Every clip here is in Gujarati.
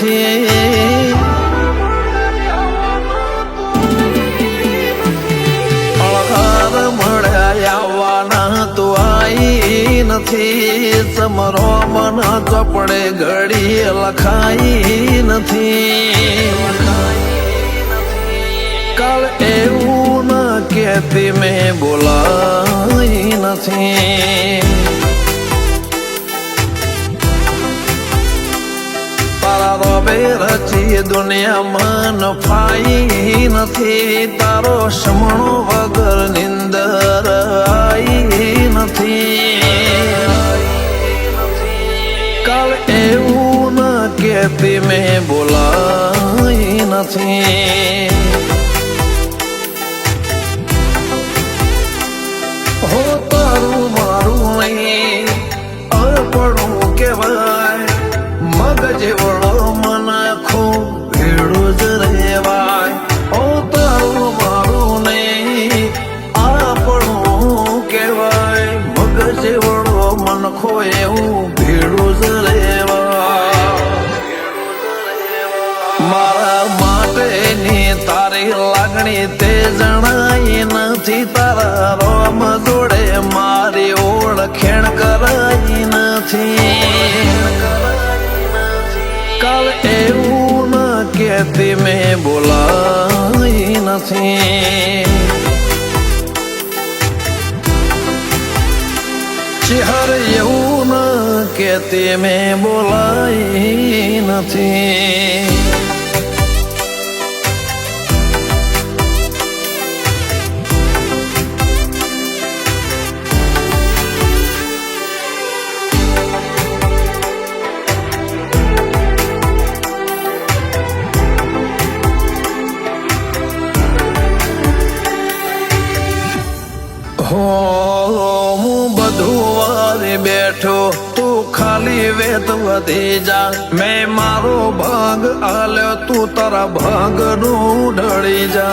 નથી. અળઘર મળ્યા તું નથી. તમારો મન ચપડે ઘડી લખાઈ નથી. કાલ એવું ન કેતી મેં બોલાઈ નથી. રચી દુનિયામાં નફાઈ નથી તારો સમણો વગર નિંદર આઈ નથી કાલ એવું ન કેતી મેં બોલાઈ નથી લાગણી તે જણાય નથી તારા રોમ જોડે મારી ઓળખેણ કરાય નથી. કાલ એવું ન કેતી મેં બોલાય નથી. ચિહર એવું ન કેતી મેં બોલાય નથી. વારે બેઠો તું ખાલી વેત વધી જા મેં મારો ભાગ આલ્યો તું તારા ભાગનું ઢળી જા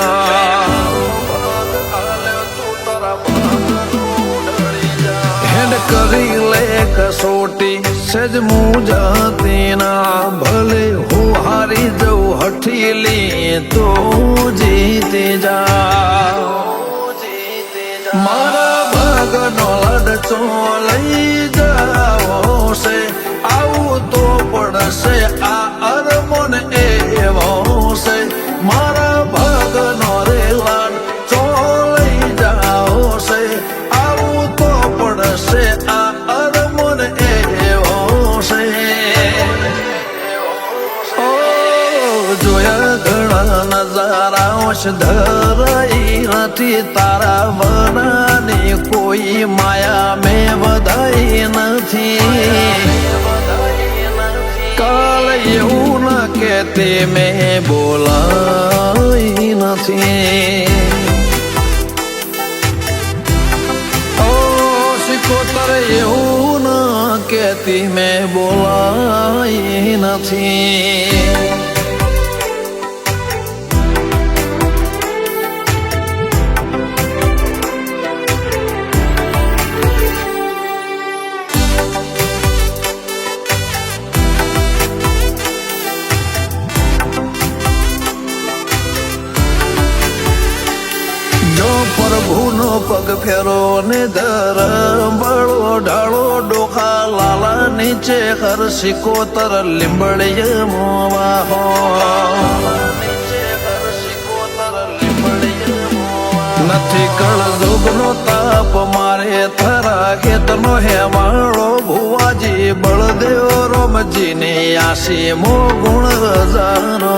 હેડ કરી લે કસોટી સેજ મુજાતી ના ભલે હું હારી જઉં હઠીલી તો જીતી જા મારા ભાગનો લડચો લઈ પડશે આ છે ઓ જોયા ઘણા નજારાઓ ધરાઈ નથી તારા વનાની કોઈ માયા મેં વધાઈ નથી. કાલ એવું ન મેં બોલાઈ નથી. કેતી મેં બોલાઈ નથી પ્રભુનો પગ ફેરો ને ધરમ બળો ઢાળો, ડોખા, લાલા નીચે હર સિકોતર લીંબડીએ મોવા હો. નથી કળ દુગનો તાપ મારે થરા ખેતનો હેવાળો, ભુવાજી, બળદેવ રોમજી ને આશી મો ગુણ હજારો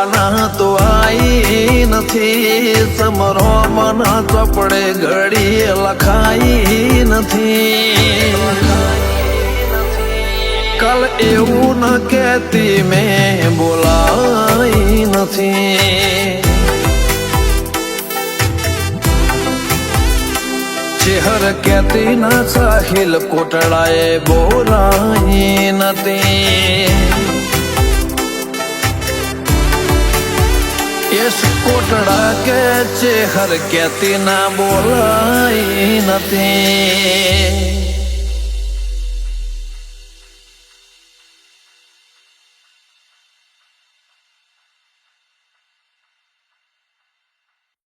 આવવાના તો આઈ નથી. સમરો મન ચોપડે ઘડી લખાઈ નથી. કલ એવું ન કેતી મેં બોલાઈ નથી. ચેહર કે કેતીના સાહિલ કોટડાએ બોરાઈ કે છે હર કેતી ના બોલાઈ નથી.